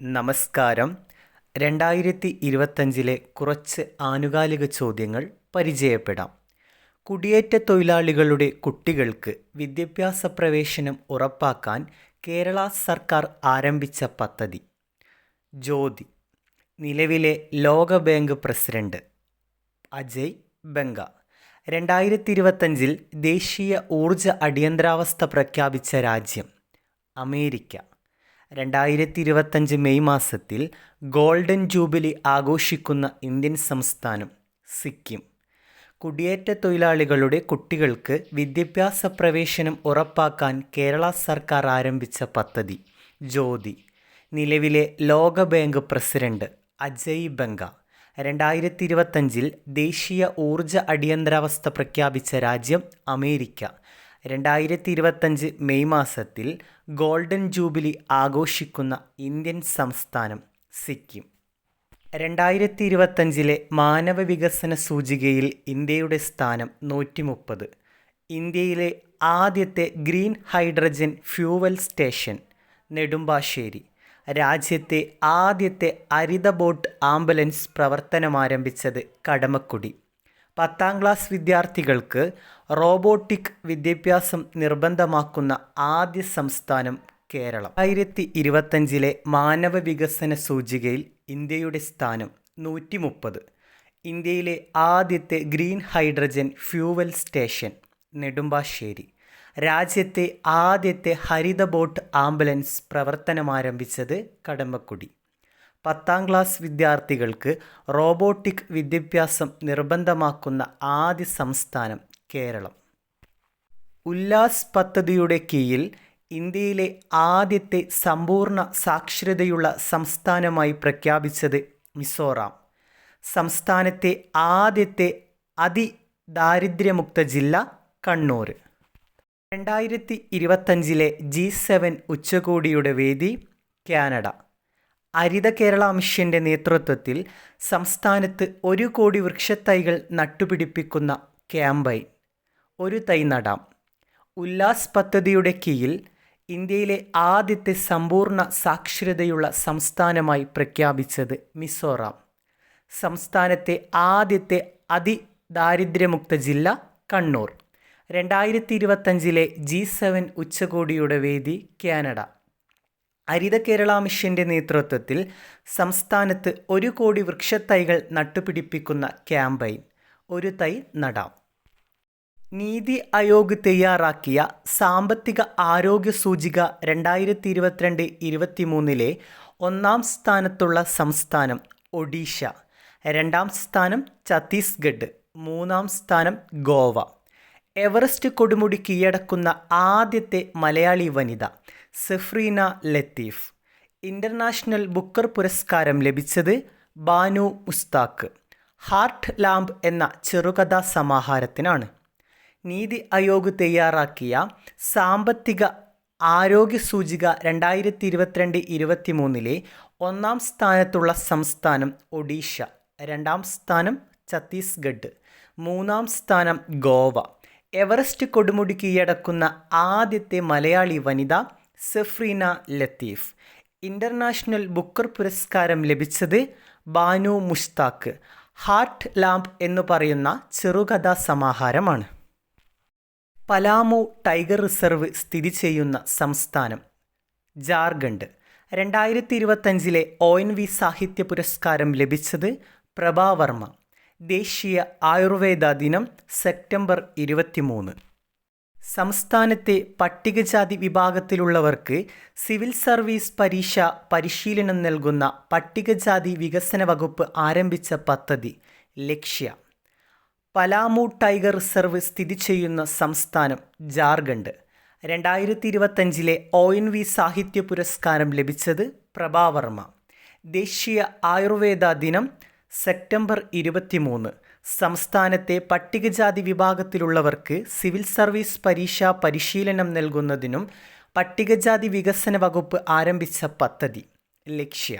നമസ്കാരം. രണ്ടായിരത്തി ഇരുപത്തഞ്ചിലെ കുറച്ച് ആനുകാലിക ചോദ്യങ്ങൾ പരിചയപ്പെടാം. കുടിയേറ്റ തൊഴിലാളികളുടെ കുട്ടികൾക്ക് വിദ്യാഭ്യാസ പ്രവേശനം ഉറപ്പാക്കാൻ കേരള സർക്കാർ ആരംഭിച്ച പദ്ധതി. ജ്യോതി നിലവിലെ ലോകബാങ്ക് പ്രസിഡന്റ് അജയ് ബംഗ. രണ്ടായിരത്തി ഇരുപത്തഞ്ചിൽ ദേശീയ ഊർജ അടിയന്തരാവസ്ഥ പ്രഖ്യാപിച്ച രാജ്യം അമേരിക്ക. രണ്ടായിരത്തി ഇരുപത്തഞ്ച് മെയ് മാസത്തിൽ ഗോൾഡൻ ജൂബിലി ആഘോഷിക്കുന്ന ഇന്ത്യൻ സംസ്ഥാനം സിക്കിം. കുടിയേറ്റ തൊഴിലാളികളുടെ കുട്ടികൾക്ക് വിദ്യാഭ്യാസ പ്രവേശനം ഉറപ്പാക്കാൻ കേരള സർക്കാർ ആരംഭിച്ച പദ്ധതി ജ്യോതി. നിലവിലെ ലോകബാങ്ക് പ്രസിഡന്റ് അജയ് ബംഗ രണ്ടായിരത്തി ഇരുപത്തഞ്ചിൽ ദേശീയ ഊർജ അടിയന്തരാവസ്ഥ പ്രഖ്യാപിച്ച രാജ്യം അമേരിക്ക. രണ്ടായിരത്തി ഇരുപത്തഞ്ച് മെയ് മാസത്തിൽ ഗോൾഡൻ ജൂബിലി ആഘോഷിക്കുന്ന ഇന്ത്യൻ സംസ്ഥാനം സിക്കിം. രണ്ടായിരത്തി ഇരുപത്തഞ്ചിലെ മാനവ വികസന സൂചികയിൽ ഇന്ത്യയുടെ സ്ഥാനം നൂറ്റി മുപ്പത് ഇന്ത്യയിലെ ആദ്യത്തെ green hydrogen fuel station Nedumbassery. രാജ്യത്തെ ആദ്യത്തെ ഹരിത ബോട്ട് ആംബുലൻസ് പ്രവർത്തനമാരംഭിച്ചത് കടമക്കുടി. പത്താം ക്ലാസ് വിദ്യാർത്ഥികൾക്ക് റോബോട്ടിക് വിദ്യാഭ്യാസം നിർബന്ധമാക്കുന്ന ആദ്യ സംസ്ഥാനം കേരളം. ആയിരത്തി ഇരുപത്തഞ്ചിലെ മാനവ വികസന സൂചികയിൽ ഇന്ത്യയുടെ സ്ഥാനം നൂറ്റി മുപ്പത് ഇന്ത്യയിലെ ആദ്യത്തെ green hydrogen fuel station Nedumbassery. രാജ്യത്തെ ആദ്യത്തെ ഹരിത ബോട്ട് ആംബുലൻസ് പ്രവർത്തനമാരംഭിച്ചത് കടമ്പക്കുടി. പത്താം ക്ലാസ് വിദ്യാർത്ഥികൾക്ക് റോബോട്ടിക് വിദ്യാഭ്യാസം നിർബന്ധമാക്കുന്ന ആദ്യ സംസ്ഥാനം കേരളം. ഉല്ലാസ് പദ്ധതിയുടെ കീഴിൽ ഇന്ത്യയിലെ ആദ്യത്തെ സമ്പൂർണ സാക്ഷരതയുള്ള സംസ്ഥാനമായി പ്രഖ്യാപിച്ചത് മിസോറാം. സംസ്ഥാനത്തെ ആദ്യത്തെ അതിദാരിദ്ര്യമുക്ത ജില്ല കണ്ണൂർ. രണ്ടായിരത്തി ഇരുപത്തഞ്ചിലെ ജി സെവൻ ഉച്ചകോടിയുടെ വേദി കാനഡ. ഹരിത കേരള മിഷന്റെ നേതൃത്വത്തിൽ സംസ്ഥാനത്ത് ഒരു കോടി വൃക്ഷത്തൈകൾ നട്ടുപിടിപ്പിക്കുന്ന ക്യാമ്പയിൻ. ഒരു തൈ നടാം. ഉല്ലാസ് പദ്ധതിയുടെ കീഴിൽ ഇന്ത്യയിലെ ആദ്യത്തെ സമ്പൂർണ സാക്ഷരതയുള്ള സംസ്ഥാനമായി പ്രഖ്യാപിച്ചത് മിസോറാം. സംസ്ഥാനത്തെ ആദ്യത്തെ അതിദാരിദ്ര്യമുക്ത ജില്ല കണ്ണൂർ. രണ്ടായിരത്തി ഇരുപത്തഞ്ചിലെ ജി സെവൻ ഉച്ചകോടിയുടെ വേദി കാനഡ. ഹരിത കേരള മിഷന്റെ നേതൃത്വത്തിൽ സംസ്ഥാനത്ത് ഒരു കോടി വൃക്ഷത്തൈകൾ നട്ടുപിടിപ്പിക്കുന്ന ക്യാമ്പയിൻ. ഒരു തൈ നടാം. നീതി ആയോഗ് തയ്യാറാക്കിയ സാമ്പത്തിക ആരോഗ്യ സൂചിക രണ്ടായിരത്തി ഇരുപത്തിരണ്ട് ഇരുപത്തിമൂന്നിലെ ഒന്നാം സ്ഥാനത്തുള്ള സംസ്ഥാനം ഒഡീഷ രണ്ടാം സ്ഥാനം ഛത്തീസ്ഗഡ് മൂന്നാം സ്ഥാനം ഗോവ. എവറസ്റ്റ് കൊടുമുടി കീഴടക്കുന്ന ആദ്യത്തെ മലയാളി വനിത സെഫ്രീന ലത്തീഫ്. ഇന്റർനാഷണൽ ബുക്കർ പുരസ്കാരം ലഭിച്ചത് ബാനു മുസ്താഖ് ഹാർട്ട് ലാംബ് എന്ന ചെറുകഥാ സമാഹാരത്തിനാണ്. നീതി ആയോഗ് തയ്യാറാക്കിയ സാമ്പത്തിക ആരോഗ്യ സൂചിക രണ്ടായിരത്തി ഇരുപത്തിരണ്ട് ഇരുപത്തി മൂന്നിലെ ഒന്നാം സ്ഥാനത്തുള്ള സംസ്ഥാനം ഒഡീഷ രണ്ടാം സ്ഥാനം ഛത്തീസ്ഗഡ് മൂന്നാം സ്ഥാനം ഗോവ. എവറസ്റ്റ് കൊടുമുടി കീഴടക്കുന്ന ആദ്യത്തെ മലയാളി വനിത സെഫ്രീന ലത്തീഫ്. ഇന്റർനാഷണൽ ബുക്കർ പുരസ്കാരം ലഭിച്ചത് ബാനു മുഷ്താഖ് ഹാർട്ട് ലാംപ് എന്ന് പറയുന്ന ചെറുകഥാ സമാഹാരമാണ്. പലാമു ടൈഗർ റിസർവ് സ്ഥിതി ചെയ്യുന്ന സംസ്ഥാനം. ജാർഖണ്ഡ്. രണ്ടായിരത്തി ഇരുപത്തഞ്ചിലെ ഒ എൻ വി സാഹിത്യ പുരസ്കാരം ലഭിച്ചത് പ്രഭാവർമ്മ. ദേശീയ ആയുർവേദ ദിനം സെപ്റ്റംബർ ഇരുപത്തിമൂന്ന്. സംസ്ഥാനത്തെ പട്ടികജാതി വിഭാഗത്തിലുള്ളവർക്ക് സിവിൽ സർവീസ് പരീക്ഷ പരിശീലനം നൽകുന്ന പട്ടികജാതി വികസന വകുപ്പ് ആരംഭിച്ച പദ്ധതി ലക്ഷ്യ. പലാമു ടൈഗർ റിസർവ് സ്ഥിതി ചെയ്യുന്ന സംസ്ഥാനം ജാർഖണ്ഡ്. രണ്ടായിരത്തി ഇരുപത്തഞ്ചിലെ ഒ എൻ വി സാഹിത്യ പുരസ്കാരം ലഭിച്ചത് പ്രഭാവർമ്മ. ദേശീയ ആയുർവേദ ദിനം സെപ്റ്റംബർ ഇരുപത്തിമൂന്ന്. സംസ്ഥാനത്തെ പട്ടികജാതി വിഭാഗത്തിലുള്ളവർക്ക് സിവിൽ സർവീസ് പരീക്ഷ പരിശീലനം നൽകുന്നതിനും പട്ടികജാതി വികസന വകുപ്പ് ആരംഭിച്ച പദ്ധതി. ലക്ഷ്യ.